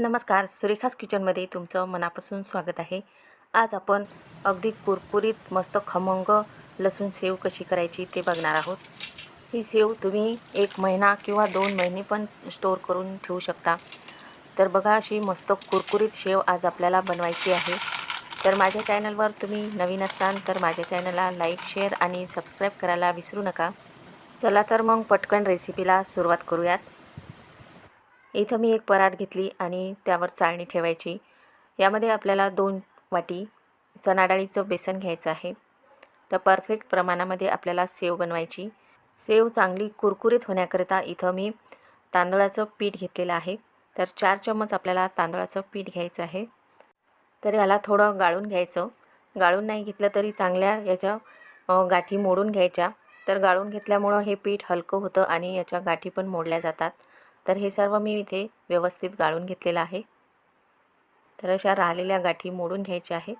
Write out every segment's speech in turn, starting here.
नमस्कार सुरेखास किचनमध्ये तुमचं मनापासून स्वागत आहे. आज आपण अगदी कुरकुरीत मस्त खमंग लसूण सेव कशी करायची ते बघणार आहोत. ही सेव तुम्ही एक महिना किंवा दोन महिने पण स्टोर करून ठेवू शकता. तर बघा अशी मस्त कुरकुरीत शेव आज आपल्याला बनवायची आहे. तर माझ्या चॅनलवर तुम्ही नवीन असाल तर माझ्या चॅनलला लाईक शेअर आणि सबस्क्राईब करायला विसरू नका. चला तर मग पटकन रेसिपीला सुरुवात करूयात. इथं मी एक परात घेतली आणि त्यावर चाळणी ठेवायची. यामध्ये आपल्याला दोन वाटी चणा डाळीचं बेसन घ्यायचं आहे. तर परफेक्ट प्रमाणामध्ये आपल्याला सेव बनवायची. सेव चांगली कुरकुरीत होण्याकरिता इथं मी तांदळाचं पीठ घेतलेलं आहे. तर चार चम्मच आपल्याला तांदळाचं पीठ घ्यायचं आहे. तर याला थोडं गाळून घ्यायचं. गाळून नाही घेतलं तरी चांगल्या याच्या गाठी मोडून घ्यायच्या. तर गाळून घेतल्यामुळं हे पीठ हलकं होतं आणि याच्या गाठी पण मोडल्या जातात. तर हे सर्व मी इथे व्यवस्थित गाळून घेतलेलं आहे. तर अशा राहिलेल्या गाठी मोडून घ्यायच्या आहे.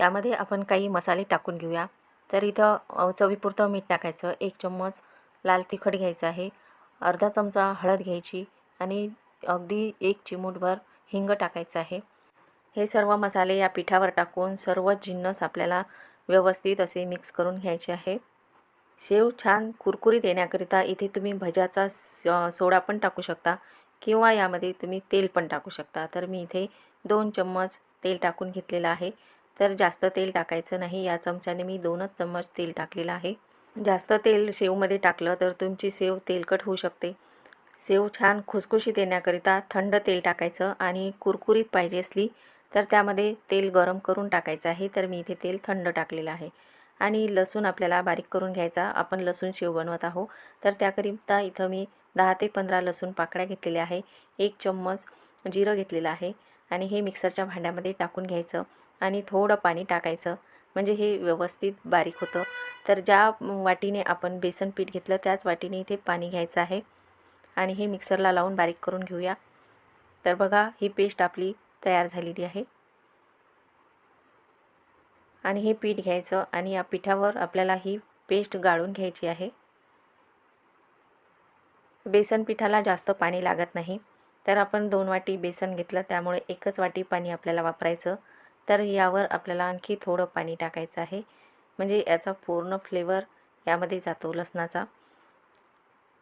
यामध्ये आपण काही मसाले टाकून घेऊया. तर इथं चवीपुरतं मीठ टाकायचं. एक चम्मच लाल तिखट घ्यायचं आहे. अर्धा चमचा हळद घ्यायची आणि अगदी एक चिमूटभर हिंग टाकायचं आहे. हे सर्व मसाले या पिठावर टाकून सर्व जिन्नस आपल्याला व्यवस्थित असे मिक्स करून घ्यायचे आहे. शेव छान कुरकुरीत येण्याकरिता इथे तुम्ही भज्याचा सोडा पण टाकू शकता किंवा यामध्ये तुम्ही तेल पण टाकू शकता. तर मी इथे दोन चम्मच तेल टाकून घेतलेलं आहे. तर जास्त तेल टाकायचं नाही. या चमच्याने मी दोनच चम्मच तेल टाकलेलं आहे. जास्त तेल शेवमध्ये टाकलं तर तुमची सेव तेलकट होऊ शकते. सेव छान खुसखुशीत येण्याकरिता थंड तेल टाकायचं आणि कुरकुरीत पाहिजे असली तर त्यामध्ये तेल गरम करून टाकायचं आहे. तर मी इथे तेल थंड टाकलेलं आहे. आणि लसूण आपल्याला बारीक करून घ्यायचा. आपण लसूण शेव बनवत आहो तर त्याकरिता इथं मी दहा ते पंधरा लसूण पाकळ्या घेतलेल्या आहे. एक चम्मच जिरं घेतलेलं आहे. आणि हे मिक्सरच्या भांड्यामध्ये टाकून घ्यायचं आणि थोडं पाणी टाकायचं. म्हणजे हे व्यवस्थित बारीक होतं. तर ज्या वाटीने आपण बेसन पीठ घेतलं त्याच वाटीने इथे पाणी घ्यायचं आहे. आणि हे मिक्सरला लावून बारीक करून घेऊया. तर बघा ही पेस्ट आपली तयार झालेली आहे. आणि हे पीठ घ्यायचं आणि या पिठावर आपल्याला ही पेस्ट गाळून घ्यायची आहे. बेसन पिठाला जास्त पाणी लागत नाही. तर आपण दोन वाटी बेसन घेतलं त्यामुळे एकच वाटी पाणी आपल्याला वापरायचं. तर यावर आपल्याला आणखी थोडं पाणी टाकायचं आहे. म्हणजे याचा पूर्ण फ्लेवर यामध्ये जातो लसणाचा.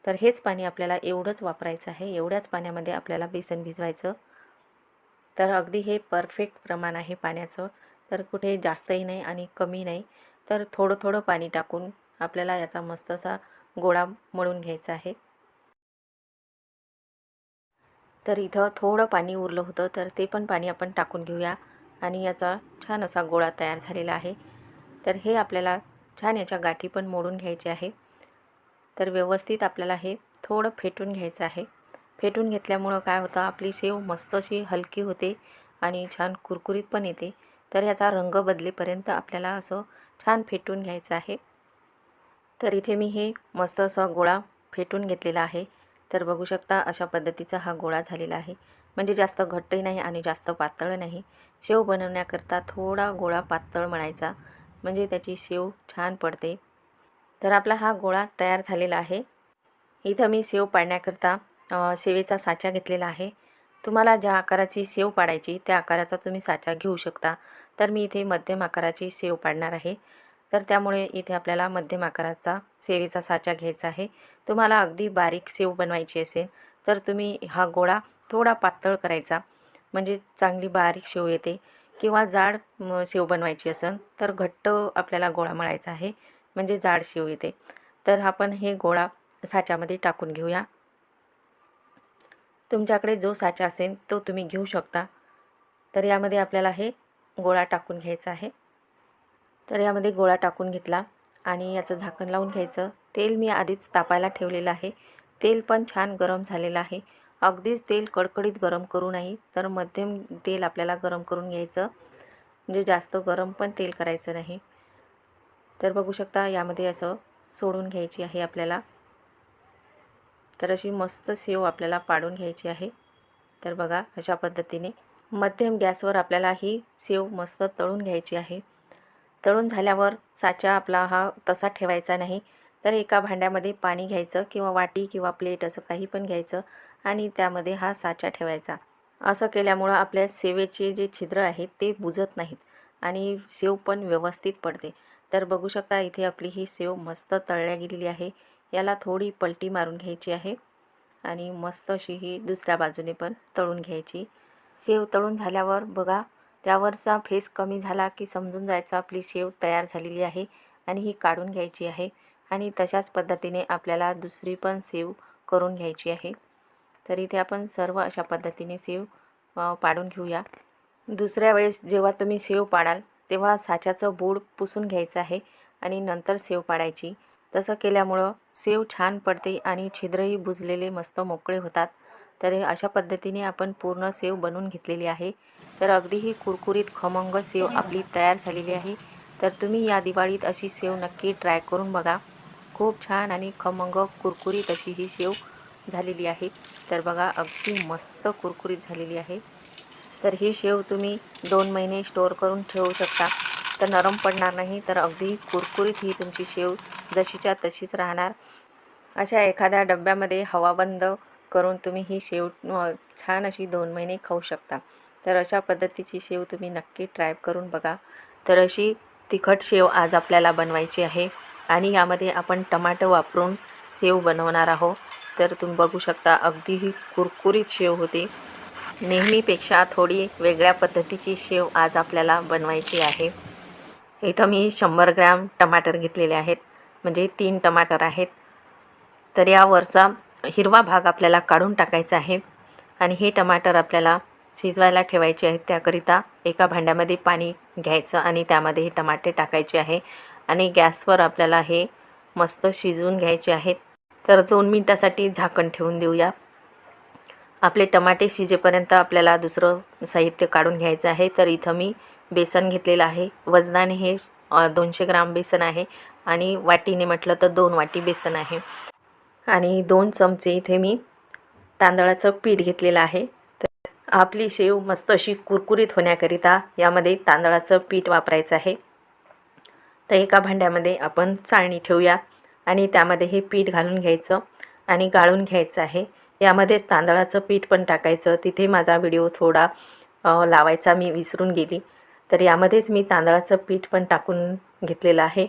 तर हेच पाणी आपल्याला एवढंच वापरायचं आहे. एवढ्याच पाण्यामध्ये आपल्याला बेसन भिजवायचं. तर अगदी हे परफेक्ट प्रमाण आहे पाण्याचं. तर कुठे जास्तही नाही आणि कमी नाही. तर थोडं थोडं पाणी टाकून आपल्याला याचा मस्त असा गोळा मळून घ्यायचा आहे. तर इथं थोडं पाणी उरलं होतं तर ते पण पाणी आपण टाकून घेऊया आणि याचा छान असा गोळा तयार झालेला आहे. तर हे आपल्याला छान याच्या गाठी पण मोडून घ्यायचे आहे. तर व्यवस्थित आपल्याला हे थोडं फेटून घ्यायचं आहे. फेटून घेतल्यामुळं काय होतं आपली शेव मस्त अशी हलकी होते आणि छान कुरकुरीत पण येते. तर याचा रंग बदलेपर्यंत आपल्याला असं छान फेटून घ्यायचं आहे. तर इथे मी हे मस्त असा गोळा फेटून घेतलेला आहे. तर बघू शकता अशा पद्धतीचा हा गोळा झालेला आहे. म्हणजे जास्त घट्टही नाही आणि जास्त पातळ नाही. शेव बनवण्याकरता थोडा गोळा पातळ म्हणायचा. म्हणजे त्याची शेव छान पडते. तर आपला हा गोळा तयार झालेला आहे. इथं मी सेव पाडण्याकरता सेवेचा साचा घेतलेला आहे. तुम्हाला ज्या आकाराची सेव पाडायची त्या आकाराचा तुम्ही साचा घेऊ शकता. तर मी इथे मध्यम आकाराची सेव पाडणार आहे. तर त्यामुळे इथे आपल्याला मध्यम आकाराचा सेवेचा साचा घ्यायचा आहे. तुम्हाला अगदी बारीक सेव बनवायची असेल तर तुम्ही हा गोळा थोडा पातळ करायचा. म्हणजे चांगली बारीक शेव येते. किंवा जाड शेव बनवायची असेल तर घट्ट आपल्याला गोळा मळायचा आहे. म्हणजे जाड शेव येते. तर आपण हे गोळा साच्यामध्ये टाकून घेऊया. तुमच्याकडे जो साचा असेल तो तुम्ही घेऊ शकता. तर यामध्ये आपल्याला हे गोळा टाकून घ्यायचा आहे. तर यामध्ये गोळा टाकून घेतला आणि याचं झाकण लावून घ्यायचं. तेल मी आधीच तापायला ठेवलेलं आहे. तेल पण छान गरम झालेलं आहे. अगदीच तेल कडकडीत गरम करू नाही तर मध्यम तेल आपल्याला गरम करून घ्यायचं. म्हणजे जास्त गरम पण तेल करायचं नाही. तर बघू शकता यामध्ये असं सोडून घ्यायची आहे आपल्याला. तर अशी मस्त सेव आपल्याला पाडून घ्यायची आहे. तर बघा अशा पद्धतीने मध्यम गॅसवर आपल्याला ही सेव मस्त तळून घ्यायची आहे. तळून झाल्यावर साचा आपला हा तसा ठेवायचा नाही. तर एका भांड्यामध्ये पाणी घ्यायचं किंवा वाटी किंवा प्लेट असं काही पण घ्यायचं आणि त्यामध्ये हा साचा ठेवायचा. असं केल्यामुळं आपल्या सेवेचे जे छिद्र आहेत ते बुजत नाहीत आणि सेव पण व्यवस्थित पडते. तर बघू शकता इथे आपली ही सेव मस्त तळल्या गेलेली आहे. याला थोडी पलटी मारून घ्यायची आहे आणि मस्त अशी ही दुसऱ्या बाजूने पण तळून घ्यायची. सेव तळून झाल्यावर बघा त्यावरचा फेस कमी झाला की समजून जायचं आपली शेव तयार झालेली आहे आणि ही काढून घ्यायची आहे आणि तशाच पद्धतीने आपल्याला दुसरी पण सेव करून घ्यायची आहे. तर इथे आपण सर्व अशा पद्धतीने सेव पाडून घेऊया. दुसऱ्या वेळेस जेव्हा तुम्ही सेव पाडाल तेव्हा साच्याचं बूड पुसून घ्यायचं आहे आणि नंतर सेव पाडायची. तसं केल्यामुळं सेव छान पडते आणि छिद्रही बुजलेले मस्त मोकळे होतात. तर अशा पद्धतीने आपण पूर्ण सेव बनवून घेतलेली आहे. तर अगदी ही कुरकुरीत खमंग सेव आपली तयार झालेली आहे. तर तुम्ही या दिवाळीत अशी सेव नक्की ट्राय करून बघा. खूप छान आणि खमंग कुरकुरीत अशी ही शेव झालेली आहे. तर बघा अगदी मस्त कुरकुरीत झालेली आहे. तर ही शेव तुम्ही दोन महिने स्टोअर करून ठेवू शकता. तर नरम पडणार नाही तर अगदी कुरकुरीत ही तुमची शेव जशीच्या तशीच राहणार. अशा एखाद्या डब्यामध्ये हवाबंद करून तुम्ही ही शेव छान अशी दोन महिने खाऊ शकता. तर अशा पद्धतीची शेव तुम्ही नक्की ट्राय करून बघा. तर अशी तिखट शेव आज आपल्याला बनवायची आहे आणि यामध्ये आपण टमाटं वापरून शेव बनवणार आहोत. तर तुम्ही बघू शकता अगदी ही कुरकुरीत शेव होते. नेहमीपेक्षा थोडी वेगळ्या पद्धतीची शेव आज आपल्याला बनवायची आहे. इथं मी शंभर ग्रॅम टमाटर घेतलेले आहेत. म्हणजे तीन टमाटर आहेत. तर यावरचा हिरवा भाग आपल्याला काढून टाकायचा आहे. आणि हे टमाटर आपल्याला शिजवायला ठेवायचे आहेत. त्याकरिता एका भांड्यामध्ये पाणी घ्यायचं आणि त्यामध्ये हे टमाटे टाकायचे आहे. आणि गॅसवर आपल्याला हे मस्त शिजवून घ्यायचे आहेत. तर दोन मिनटासाठी झाकण ठेवून देऊया. आपले टमाटे शिजेपर्यंत आपल्याला दुसरं साहित्य काढून घ्यायचं आहे. तर इथं मी बेसन घेतलेलं आहे. वजनाने हे दोनशे ग्राम बेसन आहे आणि वाटीने म्हटलं तर दोन वाटी बेसन आहे. आणि दोन चमचे इथे मी तांदळाचं पीठ घेतलेलं आहे. तर आपली शेव मस्त अशी कुरकुरीत होण्याकरिता यामध्ये तांदळाचं पीठ वापरायचं आहे. तर एका भांड्यामध्ये आपण चाळणी ठेवूया आणि त्यामध्ये हे पीठ घालून घ्यायचं आणि गाळून घ्यायचं आहे. यामध्येच तांदळाचं पीठ पण टाकायचं. तिथे माझा व्हिडिओ थोडा लावायचा मी विसरून गेली. तर यामध्येच मी तांदळाचं पीठ पण टाकून घेतलेलं आहे.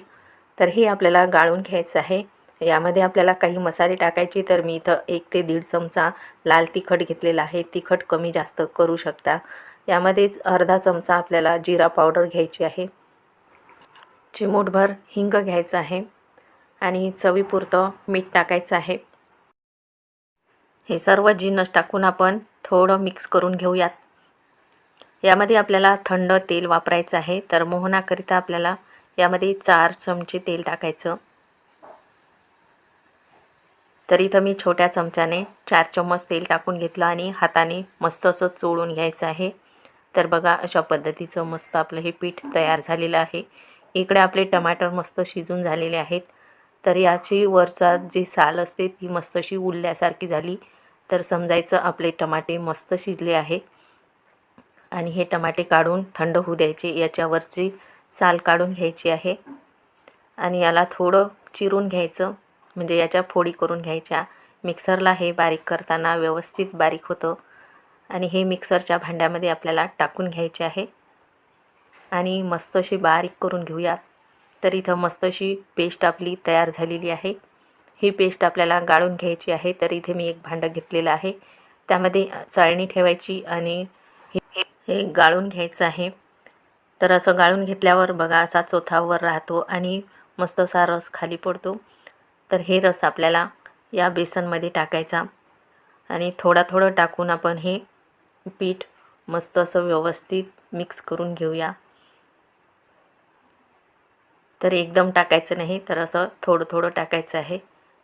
तर हे आपल्याला गाळून घ्यायचं आहे. यामध्ये आपल्याला काही मसाले टाकायचे तर मी इथं एक ते दीड चमचा लाल तिखट घेतलेला आहे. तिखट कमी जास्त करू शकता. यामध्येच अर्धा चमचा आपल्याला जिरा पावडर घ्यायची आहे. चिमूटभर हिंग घ्यायचं आहे आणि चवीपुरतं मीठ टाकायचं आहे. हे सर्व जिन्नस टाकून आपण थोडं मिक्स करून घेऊयात. यामध्ये आपल्याला थंड तेल वापरायचं आहे. तर मोहनाकरिता आपल्याला यामध्ये चार चमचे तेल टाकायचं. तर इथं मी छोट्या चमच्याने चार चम्मच तेल टाकून घेतलं आणि हाताने मस्त असं चोळून घ्यायचं आहे. तर बघा अशा पद्धतीचं मस्त आपलं हे पीठ तयार झालेलं आहे. इकडे आपले टमाटर मस्त शिजून झालेले आहेत. तर याची वरचा जी साल असते ती मस्त अशी उरल्यासारखी झाली. तर समजायचं आपले टमाटे मस्त शिजले आहे आणि हे टमाटे काढून थंड होऊ द्यायचे. याच्यावरची साल काढून घ्यायची आहे. आणि याला थोडं चिरून घ्यायचं. म्हणजे याच्या फोडी करून घ्यायच्या. मिक्सरला हे बारीक करताना व्यवस्थित बारीक होतं. आणि हे मिक्सरच्या भांड्यामध्ये आपल्याला टाकून घ्यायचे आहे. आणि मस्त अशी बारीक करून घेऊया. तर इथं मस्त अशी पेस्ट आपली तयार झालेली आहे. ही पेस्ट आपल्याला गाळून घ्यायची आहे. तर इथे मी एक भांडं घेतलेलं आहे. त्यामध्ये चाळणी ठेवायची आणि हे- गाळून घ्यायचं आहे. तर असं गाळून घेतल्यावर बघा असा चोथावर राहतो आणि मस्त असा रस खाली पडतो. तर हे रस आपल्याला या बेसनमध्ये टाकायचा आणि थोडा थोडं टाकून आपण हे पीठ मस्त असं व्यवस्थित मिक्स करून घेऊया. तर एकदम टाकायचं नाही तर असं थोडं थोडं टाकायचं आहे.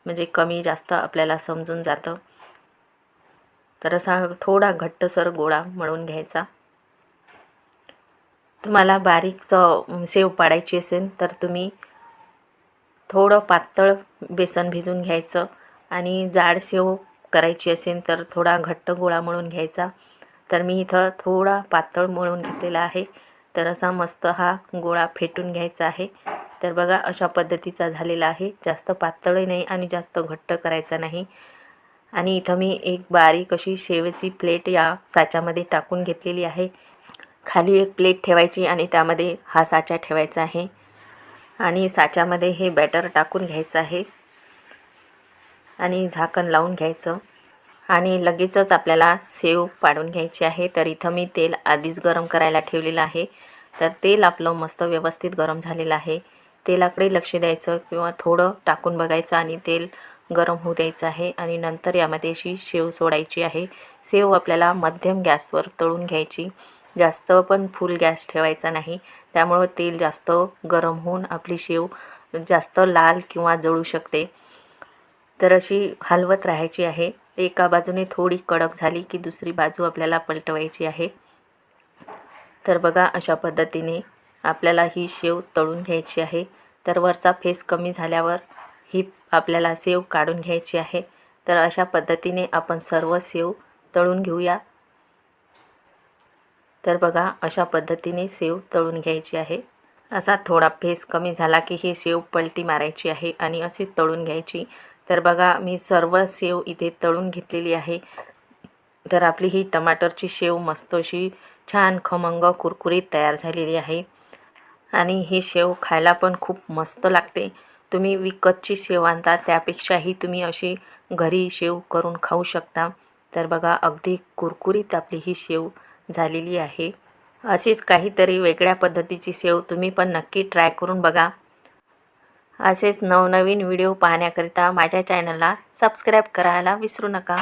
म्हणजे कमी जास्त आपल्याला समजून जातं. तर असा थोडा घट्टसर गोळा मळून घ्यायचा. तुम्हाला बारीक च- शेव पाडायची असेल तर तुम्ही थोडं पातळ बेसन भिजून घ्यायचं आणि जाड शेव करायची असेल तर थोडा घट्ट गोळा मळून घ्यायचा. तर मी इथं थोडा पातळ मळून घेतलेला आहे. तर असा मस्त हा गोळा फेटून घ्यायचा आहे. तर बघा अशा पद्धतीचा झालेला आहे. जास्त पातळही नाही आणि जास्त घट्ट करायचा नाही. आणि इथं मी एक बारीक अशी शेवेची प्लेट या साच्यामध्ये टाकून घेतलेली आहे. खाली एक प्लेट ठेवायची आणि त्यामध्ये हा साचा ठेवायचा आहे. आणि साच्यामध्ये हे बॅटर टाकून घ्यायचं आहे. आणि झाकण लावून घ्यायचं. आणि लगेचच आपल्याला सेव पाडून घ्यायची आहे. तर इथं मी तेल आधीच गरम करायला ठेवलेलं आहे. तर तेल आपलं मस्त व्यवस्थित गरम झालेलं आहे. तेलाकडे लक्ष द्यायचं किंवा थोडं टाकून बघायचं आणि तेल गरम होऊ द्यायचं आहे. आणि नंतर यामध्ये अशी शेव सोडायची आहे. शेव आपल्याला मध्यम गॅसवर तळून घ्यायची. जास्त पण फुल गॅस ठेवायचा नाही. त्यामुळं तेल जास्त गरम होऊन आपली शेव जास्त लाल किंवा जळू शकते. तर अशी हलवत राहायची आहे. एका बाजूने थोडी कडक झाली की दुसरी बाजू आपल्याला पलटवायची आहे. तर बघा अशा पद्धतीने आपल्याला ही शेव तळून घ्यायची आहे. तर वरचा फेस कमी झाल्यावर ही आपल्याला सेव काढून घ्यायची आहे. तर अशा पद्धतीने आपण सर्व सेव तळून घेऊया. तर बघा अशा पद्धतीने सेव तळून घ्यायची आहे. असा थोडा फेस कमी झाला की ही शेव पलटी मारायची आहे आणि अशीच तळून घ्यायची. तर बघा मी सर्व सेव इथे तळून घेतलेली आहे. तर आपली ही टमाटरची शेव मस्त अशी छान खमंग कुरकुरीत तयार झालेली आहे. आणि ही शेव खायला पण खूप मस्त लागते. तुम्ही विकतची शेव आणता त्यापेक्षाही तुम्ही अशी घरी शेव करून खाऊ शकता. तर बघा अगदी कुरकुरीत आपली ही शेव झालेली आहे. अशीच काहीतरी वेगळ्या पद्धतीची सेव तुम्ही पण नक्की ट्राय करून बघा. असेच नवनवीन व्हिडिओ पाहण्याकरिता माझ्या चॅनलला सबस्क्राईब करायला विसरू नका.